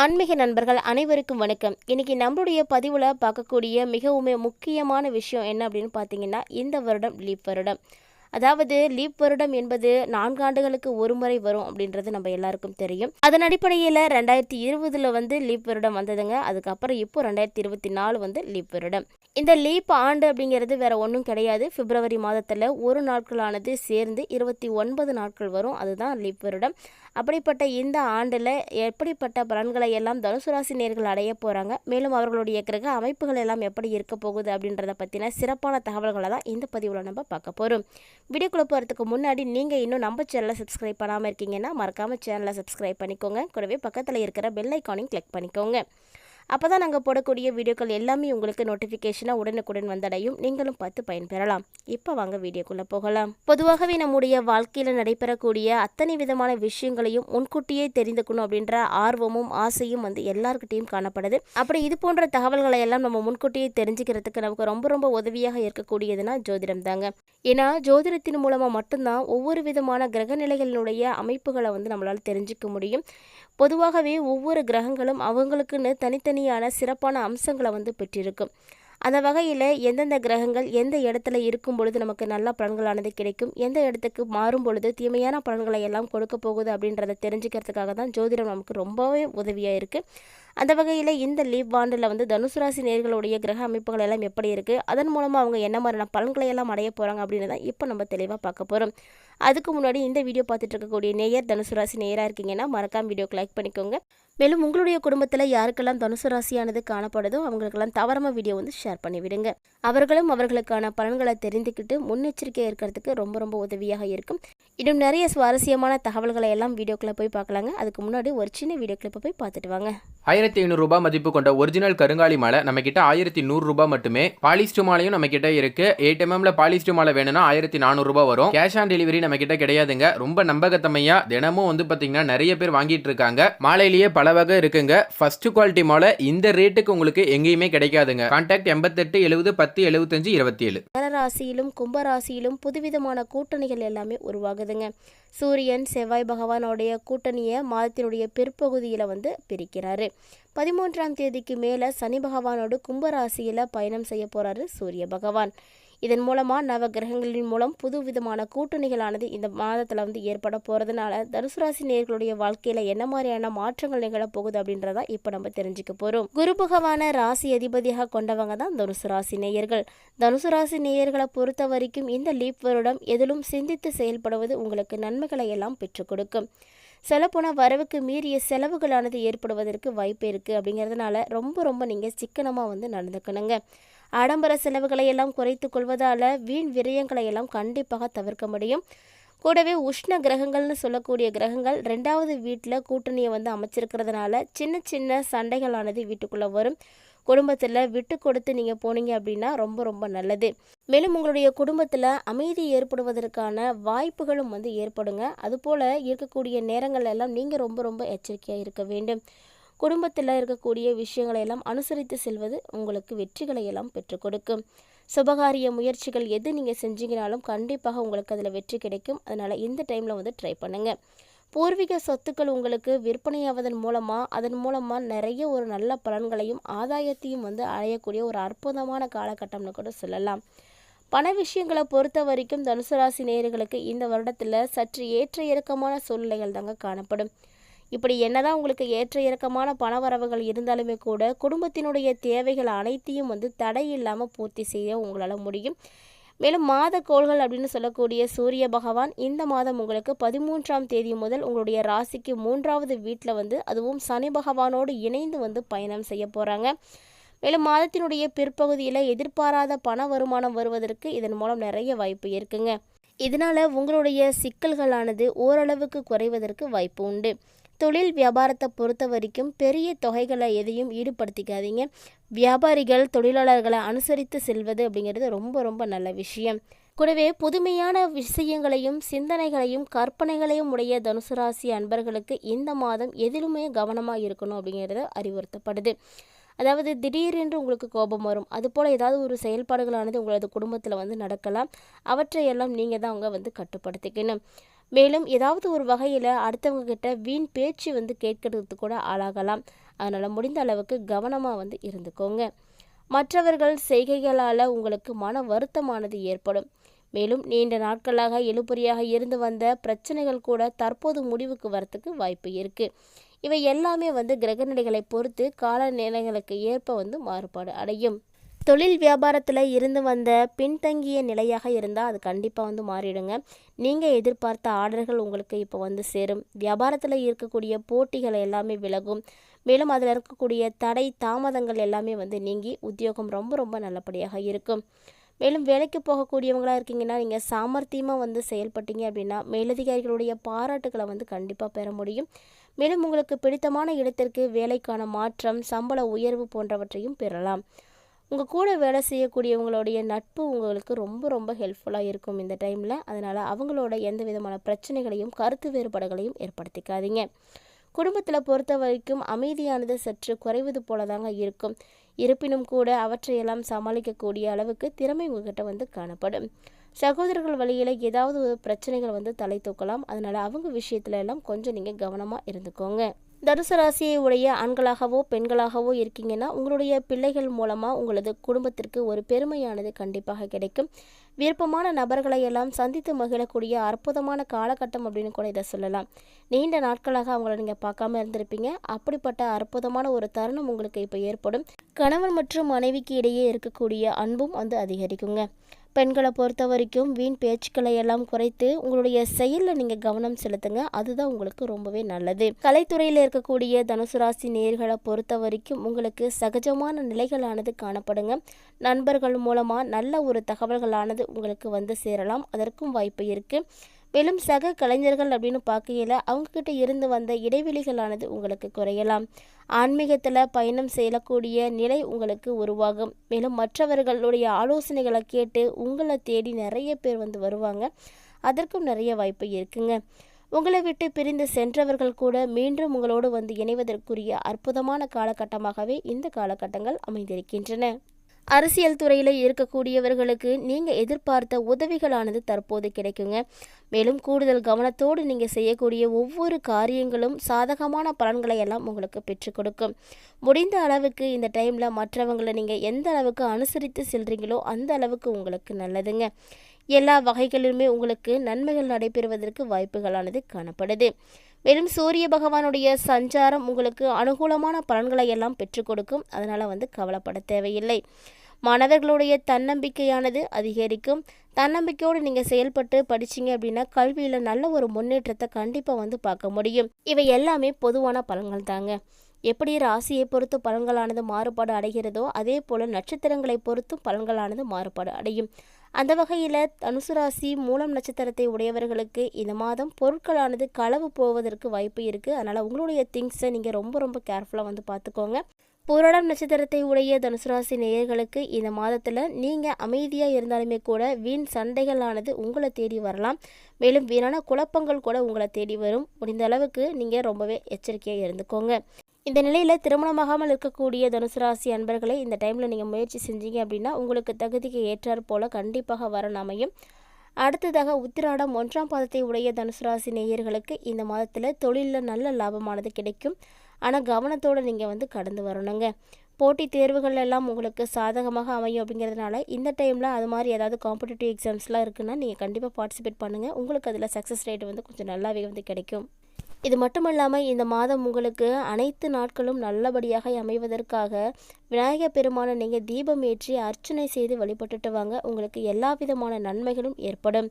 ஆன்மீக நண்பர்கள் அனைவருக்கும் வணக்கம். இன்னைக்கு நம்மளுடைய பதிவில் பார்க்கக்கூடிய மிகவும் முக்கியமான விஷயம் என்ன அப்படின்னு பார்த்தீங்கன்னா இந்த வருடம் லீப் வருடம். அதாவது லீப் வருடம் என்பது நான்கு ஆண்டுகளுக்கு ஒரு முறை வரும் அப்படின்றது நம்ம எல்லாருக்கும் தெரியும். அதன் அடிப்படையில் ரெண்டாயிரத்தி இருபதுல வந்து லீப் வருடம் வந்ததுங்க. அதுக்கப்புறம் இப்போ ரெண்டாயிரத்தி இருபத்தி நாலு வந்து லீப் வருடம். இந்த லீப் ஆண்டு அப்படிங்கிறது வேற ஒன்றும் கிடையாது. பிப்ரவரி மாதத்தில் ஒரு நாட்களானது சேர்ந்து இருபத்தி ஒன்பது நாட்கள் வரும். அதுதான் லீப் வருடம். அப்படிப்பட்ட இந்த ஆண்டில் எப்படிப்பட்ட பலன்களை எல்லாம் தனுசு ராசி நேர்கள் அடைய போகிறாங்க மேலும் அவர்களுடைய கிரக அமைப்புகள் எல்லாம் எப்படி இருக்க போகுது அப்படின்றத பற்றின சிறப்பான தகவல்களை தான் இந்த பதிவில் நம்ம பார்க்க போகிறோம் வீடியோக்குள்ளே போகிறதுக்கு முன்னாடி நீங்கள் இன்னும் நம்ம சேனலை சப்ஸ்கிரைப் பண்ணாமல் இருக்கீங்கன்னா மறக்காமல் சேனலை சப்ஸ்கிரைப் பண்ணிக்கோங்க. கூடவே பக்கத்தில் இருக்கிற பெல் ஐக்கானையும் கிளிக் பண்ணிக்கோங்க. அப்போ தான் நாங்கள் போடக்கூடிய வீடியோக்கள் எல்லாமே உங்களுக்கு நோட்டிஃபிகேஷனாக உடனுக்குடன் வந்தடையும். நீங்களும் பார்த்து பயன்பெறலாம். இப்போ வாங்க வீடியோக்குள்ளே போகலாம். பொதுவாகவே நம்முடைய வாழ்க்கையில் நடைபெறக்கூடிய அத்தனை விதமான விஷயங்களையும் முன்கூட்டியே தெரிந்துக்கணும் அப்படின்ற ஆர்வமும் ஆசையும் வந்து எல்லாருக்கிட்டையும் காணப்படுது. அப்படி இது போன்ற தகவல்களை எல்லாம் நம்ம முன்கூட்டியே தெரிஞ்சுக்கிறதுக்கு நமக்கு ரொம்ப ரொம்ப உதவியாக இருக்கக்கூடியதுன்னா ஜோதிடம் தாங்க. ஏன்னா ஜோதிடத்தின் மூலமாக மட்டும்தான் ஒவ்வொரு விதமான கிரகநிலைகளினுடைய அமைப்புகளை வந்து நம்மளால் தெரிஞ்சுக்க முடியும். பொதுவாகவே ஒவ்வொரு கிரகங்களும் அவங்களுக்குன்னு தனித்தனியான சிறப்பான அம்சங்களை வந்து பெற்றிருக்கும். அந்த வகையில் எந்தெந்த கிரகங்கள் எந்த இடத்துல இருக்கும் பொழுது நமக்கு நல்ல பலன்களானது கிடைக்கும்? எந்த இடத்துக்கு மாறும் பொழுது தீமையான பலன்களை எல்லாம் கொடுக்க போகுது அப்படின்றத தெரிஞ்சுக்கிறதுக்காக தான் ஜோதிடம் நமக்கு ரொம்பவே உதவியாக இருக்குது அந்த வகையில் இந்த லீவ் பாண்டில் வந்து தனுசு ராசி நேர்களுடைய கிரக அமைப்புகள் எல்லாம் எப்படி இருக்குது அதன் மூலமாக அவங்க என்ன மாதிரியான பலன்களை எல்லாம் அடைய போகிறாங்க அப்படின்னு தான் இப்போ நம்ம தெளிவாக பார்க்க போகிறோம் அதுக்கு முன்னாடி இந்த வீடியோ பார்த்துட்டு இருக்கக்கூடிய நேயர் தனுசு ராசி நேயராக இருக்கீங்கன்னா மறக்காம வீடியோக்கு லைக் பண்ணிக்கோங்க. மேலும் உங்களுடைய குடும்பத்தில் யாருக்கெல்லாம் தனுசு ராசியானது காணப்படுதோ அவங்களுக்கெல்லாம் தவறாம வீடியோ வந்து ஷேர் பண்ணி விடுங்க அவர்களும் அவர்களுக்கான பலன்களை தெரிந்துக்கிட்டு முன்னெச்சரிக்கையாக இருக்கிறதுக்கு ரொம்ப ரொம்ப உதவியாக இருக்கும். இன்னும் நிறைய சுவாரஸ்யமான தகவல்களை எல்லாம் வீடியோக்குள்ளே போய் பார்க்கலாங்க. அதுக்கு முன்னாடி ஒரு சின்ன வீடியோ கிளிப்பை போய் பார்த்துட்டு வாங்க. ஆயிரத்தி ஐநூறு ரூபாய் மதிப்பு கொண்ட ஒரிஜினல் கருங்காலி மாலை நம்ம கிட்ட ஆயிரத்தி நூறு ரூபாய் மட்டுமே. பாலிஸ்டர் மாலையும் நம்ம கிட்ட இருக்கு எயிட் எம்எம்ல பாலிஸ்டர் மாலை வேணும்னா ஆயிரத்தி நானூறு ரூபாய் வரும். கேஷ் ஆன் டெலிவரி நம்ம கிட்ட கிடையாதுங்க. ரொம்ப நம்பகத்தமையா தினமும் வந்து பாத்தீங்கன்னா நிறைய பேர் வாங்கிட்டு இருக்காங்க. மாலையிலேயே பல வகை இருக்குங்க. ஃபர்ஸ்ட் குவாலிட்டி மாலை இந்த ரேட்டுக்கு உங்களுக்கு எங்கேயுமே கிடைக்காதுங்க. கான்டாக்ட் எண்பத்தெட்டு எழுபது பத்து எழுபத்தஞ்சு இருபத்தி ஏழு ராசியிலும் கும்பராசியிலும் புதுவிதமான கூட்டணிகள் எல்லாமே உருவாகுதுங்க. சூரியன் செவ்வாய் பகவானுடைய கூட்டணியை மாதத்தினுடைய பிற்பகுதியில் வந்து பிரிக்கிறாரு. பதிமூன்றாம் தேதிக்கு மேலே சனி பகவானோடு கும்பராசியில் பயணம் செய்ய போகிறாரு சூரிய பகவான். இதன் மூலமாக நவ கிரகங்களின் மூலம் புது விதமான கூட்டணிகளானது இந்த மாதத்தில் வந்து ஏற்பட போகிறதுனால தனுசு ராசி நேர்களுடைய வாழ்க்கையில் என்ன மாதிரியான மாற்றங்கள் நிகழப் போகுது அப்படின்றத இப்போ நம்ம தெரிஞ்சுக்க போகிறோம் குரு பகவான ராசி அதிபதியாக கொண்டவங்க தான் தனுசு ராசி நேயர்கள். தனுசு ராசி நேயர்களை பொறுத்த வரைக்கும் இந்த லீப் வருடம் எதிலும் சிந்தித்து செயல்படுவது உங்களுக்கு நன்மைகளை எல்லாம் பெற்றுக் கொடுக்கும். சொல்லப்போனால் வரவுக்கு மீறிய செலவுகளானது ஏற்படுவதற்கு வாய்ப்பு இருக்குது அப்படிங்கிறதுனால ரொம்ப ரொம்ப நீங்கள் சிக்கனமாக வந்து நடந்துக்கணுங்க. ஆடம்பர செலவுகளை எல்லாம் குறைத்து கொள்வதால் வீண் விரயங்களை எல்லாம் கண்டிப்பாக தவிர்க்க முடியும். கூடவே உஷ்ண கிரகங்கள்னு சொல்லக்கூடிய கிரகங்கள் ரெண்டாவது வீட்டில் கூட்டணியை வந்து அமைச்சிருக்கிறதுனால சின்ன சின்ன சண்டைகளானது வீட்டுக்குள்ளே வரும். குடும்பத்தில் விட்டு கொடுத்து நீங்கள் போனீங்க அப்படின்னா ரொம்ப ரொம்ப நல்லது. மேலும் உங்களுடைய குடும்பத்தில் அமைதி ஏற்படுவதற்கான வாய்ப்புகளும் வந்து ஏற்படுங்க. அதுபோல் இருக்கக்கூடிய நேரங்கள் எல்லாம் நீங்கள் ரொம்ப ரொம்ப எச்சரிக்கையாக இருக்க வேண்டும். குடும்பத்தில் இருக்கக்கூடிய விஷயங்களை எல்லாம் அனுசரித்து செல்வது உங்களுக்கு வெற்றிகளை எல்லாம் பெற்றுக் கொடுக்கும். சுபகாரிய முயற்சிகள் எது நீங்கள் செஞ்சீங்கனாலும் கண்டிப்பாக உங்களுக்கு அதில் வெற்றி கிடைக்கும். அதனால் இந்த டைமில் வந்து ட்ரை பண்ணுங்கள் பூர்வீக சொத்துக்கள் உங்களுக்கு விற்பனையாவதன் மூலமாக அதன் மூலமாக நிறைய ஒரு நல்ல பலன்களையும் ஆதாயத்தையும் வந்து அடையக்கூடிய ஒரு அற்புதமான காலகட்டம்னு கூட சொல்லலாம். பண விஷயங்களை பொறுத்த வரைக்கும் தனுசு ராசி நேயர்களுக்கு இந்த வருடத்தில் சற்று ஏற்ற இறக்கமான சூழ்நிலைகள் தாங்க காணப்படும். இப்படி என்னதான் உங்களுக்கு ஏற்ற இறக்கமான பண வரவுகள் இருந்தாலுமே கூட குடும்பத்தினுடைய தேவைகள் அனைத்தையும் வந்து தடை இல்லாமல் பூர்த்தி செய்ய உங்களால் முடியும். மேலும் மாத கோள்கள் அப்படின்னு சொல்லக்கூடிய சூரிய பகவான் இந்த மாதம் உங்களுக்கு பதிமூன்றாம் தேதி முதல் உங்களுடைய ராசிக்கு மூன்றாவது வீட்டில் வந்து அதுவும் சனி பகவானோடு இணைந்து வந்து பயணம் செய்ய போகிறாங்க மேலும் மாதத்தினுடைய பிற்பகுதியில் எதிர்பாராத பண வருமானம் வருவதற்கு இதன் மூலம் நிறைய வாய்ப்பு இருக்குங்க. இதனால் உங்களுடைய சிக்கல்களானது ஓரளவுக்கு குறைவதற்கு வாய்ப்பு உண்டு. தொழில் வியாபாரத்தை பொறுத்த வரைக்கும் பெரிய தொகைகளை எதையும் ஈடுபடுத்திக்காதீங்க. வியாபாரிகள் தொழிலாளர்களை அனுசரித்து செல்வது அப்படிங்கிறது ரொம்ப ரொம்ப நல்ல விஷயம். கூடவே புதுமையான விஷயங்களையும் சிந்தனைகளையும் கற்பனைகளையும் உடைய தனுசு ராசி அன்பர்களுக்கு இந்த மாதம் எதிலுமே கவனமாக இருக்கணும் அப்படிங்கிறது அறிவுறுத்தப்படுது. அதாவது திடீரென்று உங்களுக்கு கோபம் வரும். அதுபோல் ஏதாவது ஒரு செயல்பாடுகளானது உங்களது குடும்பத்தில் வந்து நடக்கலாம். அவற்றையெல்லாம் நீங்கள் தான் அவங்க வந்து கட்டுப்படுத்திக்கணும். மேலும் ஏதாவது ஒரு வகையில் அடுத்தவங்க கிட்ட வீண் பேச்சு வந்து கேட்கறதுக்கு கூட ஆளாகலாம். அதனால் முடிந்த அளவுக்கு கவனமாக வந்து இருந்துக்கோங்க. மற்றவர்கள் செய்கைகளால் உங்களுக்கு மன வருத்தமானது ஏற்படும். மேலும் நீண்ட நாட்களாக இழுபறியாக இருந்து வந்த பிரச்சனைகள் கூட தற்போது முடிவுக்கு வரத்துக்கு வாய்ப்பு இருக்குது இவை எல்லாமே வந்து கிரகநிலைகளை பொறுத்து கால ஏற்ப வந்து மாறுபாடு அடையும். தொழில் வியாபாரத்தில் இருந்து வந்த பின்தங்கிய நிலையாக இருந்தால் அது கண்டிப்பாக வந்து மாறிடுங்க. நீங்கள் எதிர்பார்த்த ஆர்டர்கள் உங்களுக்கு இப்போ வந்து சேரும். வியாபாரத்தில் இருக்கக்கூடிய போட்டிகள் எல்லாமே விலகும். மேலும் அதில் இருக்கக்கூடிய தடை தாமதங்கள் எல்லாமே வந்து நீங்கி உத்தியோகம் ரொம்ப ரொம்ப நல்லபடியாக இருக்கும். மேலும் வேலைக்கு போகக்கூடியவங்களாக இருக்கீங்கன்னா நீங்கள் சாமர்த்தியமாக வந்து செயல்பட்டீங்க அப்படின்னா மேலதிகாரிகளுடைய பாராட்டுகளை வந்து கண்டிப்பாக பெற முடியும். மேலும் உங்களுக்கு பிடித்தமான இடத்திற்கு வேலைக்கான மாற்றம் சம்பள உயர்வு போன்றவற்றையும் பெறலாம். உங்கள் கூட வேலை செய்யக்கூடியவங்களுடைய நட்பு உங்களுக்கு ரொம்ப ரொம்ப ஹெல்ப்ஃபுல்லாக இருக்கும் இந்த டைமில் அதனால் அவங்களோட எந்த விதமான பிரச்சனைகளையும் கருத்து வேறுபாடுகளையும் ஏற்படுத்திக்காதீங்க. குடும்பத்தில் பொறுத்த வரைக்கும் அமைதியானது சற்று குறைவது போல தாங்க இருக்கும். இருப்பினும் கூட அவற்றையெல்லாம் சமாளிக்கக்கூடிய அளவுக்கு திறமை உங்ககிட்ட வந்து காணப்படும். சகோதரர்கள் வழியில் ஏதாவது ஒரு பிரச்சனைகள் வந்து தலை தூக்கலாம். அதனால் அவங்க விஷயத்துல எல்லாம் கொஞ்சம் நீங்கள் கவனமாக இருந்துக்கோங்க. தனுசு ராசியை உடைய ஆண்களாகவோ பெண்களாகவோ இருக்கீங்கன்னா உங்களுடைய பிள்ளைகள் மூலமாக உங்களது குடும்பத்திற்கு ஒரு பெருமையானது கண்டிப்பாக கிடைக்கும். விருப்பமான நபர்களை எல்லாம் சந்தித்து மகிழக்கூடிய அற்புதமான காலகட்டம் அப்படின்னு கூட இதை சொல்லலாம். நீண்ட நாட்களாக அவங்கள நீங்கள் பார்க்காம இருந்திருப்பீங்க. அப்படிப்பட்ட அற்புதமான ஒரு தருணம் உங்களுக்கு இப்போ ஏற்படும். கணவன் மற்றும் மனைவிக்கு இடையே இருக்கக்கூடிய அன்பும் வந்து அதிகரிக்குங்க. பெண்களை பொறுத்த வரைக்கும் வீண் பேச்சுக்களை எல்லாம் குறைத்து உங்களுடைய செயலில் நீங்கள் கவனம் செலுத்துங்க. அதுதான் உங்களுக்கு ரொம்பவே நல்லது. கலைத்துறையில் இருக்கக்கூடிய தனுசு ராசி நேர்களை பொறுத்த வரைக்கும் உங்களுக்கு சகஜமான நிலைகளானது காணப்படுங்க. நண்பர்கள் மூலமாக நல்ல ஒரு தகவல்களானது உங்களுக்கு வந்து சேரலாம். அதற்கும் வாய்ப்பு இருக்குது மேலும் சக கலைஞர்கள் அப்படின்னு பார்க்கையில் அவங்கக்கிட்ட இருந்து வந்த இடைவெளிகளானது உங்களுக்கு குறையலாம். ஆன்மீகத்தில் பயணம் செய்யக்கூடிய நிலை உங்களுக்கு உருவாகும். மேலும் மற்றவர்களுடைய ஆலோசனைகளை கேட்டு உங்களை தேடி நிறைய பேர் வந்து வருவாங்க. அதற்கும் நிறைய வாய்ப்பு இருக்குங்க. உங்களை விட்டு பிரிந்து சென்றவர்கள் கூட மீண்டும் உங்களோடு வந்து இணைவதற்குரிய அற்புதமான காலகட்டமாகவே இந்த காலகட்டங்கள் அமைந்திருக்கின்றன. அரசியல் துறையில் இருக்கக்கூடியவர்களுக்கு நீங்கள் எதிர்பார்த்த உதவிகளானது தற்போது கிடைக்குங்க. மேலும் கூடுதல் கவனத்தோடு நீங்கள் செய்யக்கூடிய ஒவ்வொரு காரியங்களும் சாதகமான பலன்களை எல்லாம் உங்களுக்கு பெற்றுக் கொடுக்கும். முடிந்த அளவுக்கு இந்த டைமில் மற்றவங்களை நீங்கள் எந்த அளவுக்கு அனுசரித்து செல்றீங்களோ அந்த அளவுக்கு உங்களுக்கு நல்லதுங்க. எல்லா வகைகளிலுமே உங்களுக்கு நன்மைகள் நடைபெறுவதற்கு வாய்ப்புகளானது காணப்படுது. மேலும் சூரிய பகவானுடைய சஞ்சாரம் உங்களுக்கு அனுகூலமான பலன்களை எல்லாம் பெற்றுக் கொடுக்கும். அதனால் வந்து கவலைப்பட தேவையில்லை. மாணவர்களுடைய தன்னம்பிக்கையானது அதிகரிக்கும். தன்னம்பிக்கையோடு நீங்கள் செயல்பட்டு படிச்சீங்க அப்படின்னா கல்வியில் நல்ல ஒரு முன்னேற்றத்தை கண்டிப்பாக வந்து பார்க்க முடியும். இவை எல்லாமே பொதுவான பலன்கள் தாங்க. எப்படி ராசியை பொறுத்து பலன்களானது மாறுபாடு அடைகிறதோ அதே போல் நட்சத்திரங்களை பொறுத்தும் பலன்களானது மாறுபாடு அடையும். அந்த வகையில் தனுசு ராசி மூலம் நட்சத்திரத்தை உடையவர்களுக்கு இந்த மாதம் பொருட்களானது களவு போவதற்கு வாய்ப்பு இருக்குது அதனால் உங்களுடைய திங்ஸை நீங்கள் ரொம்ப ரொம்ப கேர்ஃபுல்லாக வந்து பார்த்துக்கோங்க பூரடம் நட்சத்திரத்தை உடைய தனுசு ராசி நேயர்களுக்கு இந்த மாதத்தில் நீங்கள் அமைதியாக இருந்தாலுமே கூட வீண் சண்டைகளானது உங்களை தேடி வரலாம். மேலும் வீணான குழப்பங்கள் கூட உங்களை தேடி வரும். முடிந்த அளவுக்கு நீங்கள் ரொம்பவே எச்சரிக்கையாக இருந்துக்கோங்க. இந்த நிலையில் திருமணமாகாமல் இருக்கக்கூடிய தனுசு ராசி அன்பர்களை இந்த டைமில் நீங்கள் முயற்சி செஞ்சீங்க அப்படின்னா உங்களுக்கு தகுதிக்கு ஏற்றாற் போல் கண்டிப்பாக வரன் அமையும். அடுத்ததாக உத்திராடம் ஒன்றாம் பாதத்தை உடைய தனுசு ராசி நேயர்களுக்கு இந்த மாதத்தில் தொழிலில் நல்ல லாபமானது கிடைக்கும். ஆனால் கவனத்தோடு நீங்கள் வந்து கடந்து வரணுங்க. போட்டித் தேர்வுகள் எல்லாம் உங்களுக்கு சாதகமாக அமையும் அப்படிங்கிறதுனால இந்த டைமில் அது மாதிரி ஏதாவது காம்படிட்டிவ் எக்ஸாம்ஸ்லாம் இருக்குன்னா நீங்கள் கண்டிப்பாக பார்ட்டிசிபேட் பண்ணுங்கள் உங்களுக்கு அதில் சக்ஸஸ் ரேட் வந்து கொஞ்சம் நல்லாவே வந்து கிடைக்கும். இது மட்டுமல்லாமல் இந்த மாதம் உங்களுக்கு அனைத்து நாட்களும் நல்லபடியாக அமைவதற்காக விநாயகர் பெருமானை நீங்கள் தீபம் ஏற்றி அர்ச்சனை செய்து வழிபட்டுட்டு வாங்க. உங்களுக்கு எல்லா விதமான நன்மைகளும் ஏற்படும்.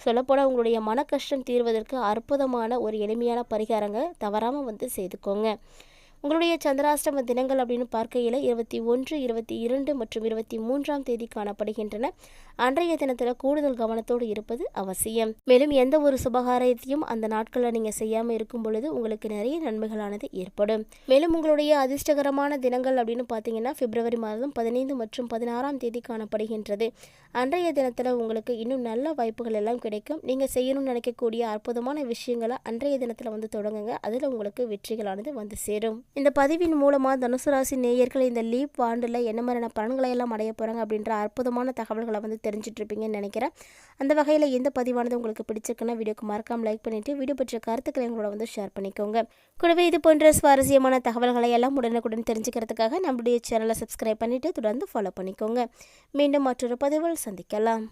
சொல்லப்போனால் உங்களுடைய மன கஷ்டம் தீர்வதற்கு அற்புதமான ஒரு எளிமையான பரிகாரங்க தவறாமல் வந்து செய்துக்கோங்க. உங்களுடைய சந்திராஷ்டம தினங்கள் அப்படின்னு பார்க்கையில் இருபத்தி ஒன்று இருபத்தி இரண்டு மற்றும் இருபத்தி மூன்றாம் தேதி காணப்படுகின்றன. அன்றைய தினத்தில் கூடுதல் கவனத்தோடு இருப்பது அவசியம். மேலும் எந்த ஒரு சுபகாரியத்தையும் அந்த நாட்களில் நீங்கள் செய்யாமல் இருக்கும் பொழுது உங்களுக்கு நிறைய நன்மைகளானது ஏற்படும். மேலும் உங்களுடைய அதிர்ஷ்டகரமான தினங்கள் அப்படின்னு பார்த்தீங்கன்னா பிப்ரவரி மாதம் பதினைந்து மற்றும் பதினாறாம் தேதி காணப்படுகின்றது. அன்றைய தினத்தில் உங்களுக்கு இன்னும் நல்ல வாய்ப்புகள் எல்லாம் கிடைக்கும். நீங்கள் செய்யணும்னு நினைக்கக்கூடிய அற்புதமான விஷயங்களை அன்றைய தினத்தில் வந்து தொடங்குங்க. அதில் உங்களுக்கு வெற்றிகளானது வந்து சேரும். இந்த பதிவின் மூலமாக தனுசு ராசி நேயர்கள் இந்த லீப் ஆண்டில் என்ன மாதிரியான பலன்களை எல்லாம் அடைய போகிறாங்க அப்படின்ற அற்புதமான தகவல்களை வந்து தெரிஞ்சிட்ருப்பீங்கன்னு நினைக்கிறேன். அந்த வகையில் இந்த பதிவானது உங்களுக்கு பிடிச்சிருக்குன்னா வீடியோக்கு மறக்காம லைக் பண்ணிவிட்டு வீடியோ பற்றிய கருத்துக்களை எங்களோட வந்து ஷேர் பண்ணிக்கோங்க. கூடவே இது போன்ற சுவாரஸ்யமான தகவல்களை எல்லாம் உடனுக்குடன் தெரிஞ்சுக்கிறதுக்காக நம்மளுடைய சேனலை சப்ஸ்கிரைப் பண்ணிவிட்டு தொடர்ந்து ஃபாலோ பண்ணிக்கோங்க. மீண்டும் மற்றொரு பதிவில் சந்திக்கலாம்.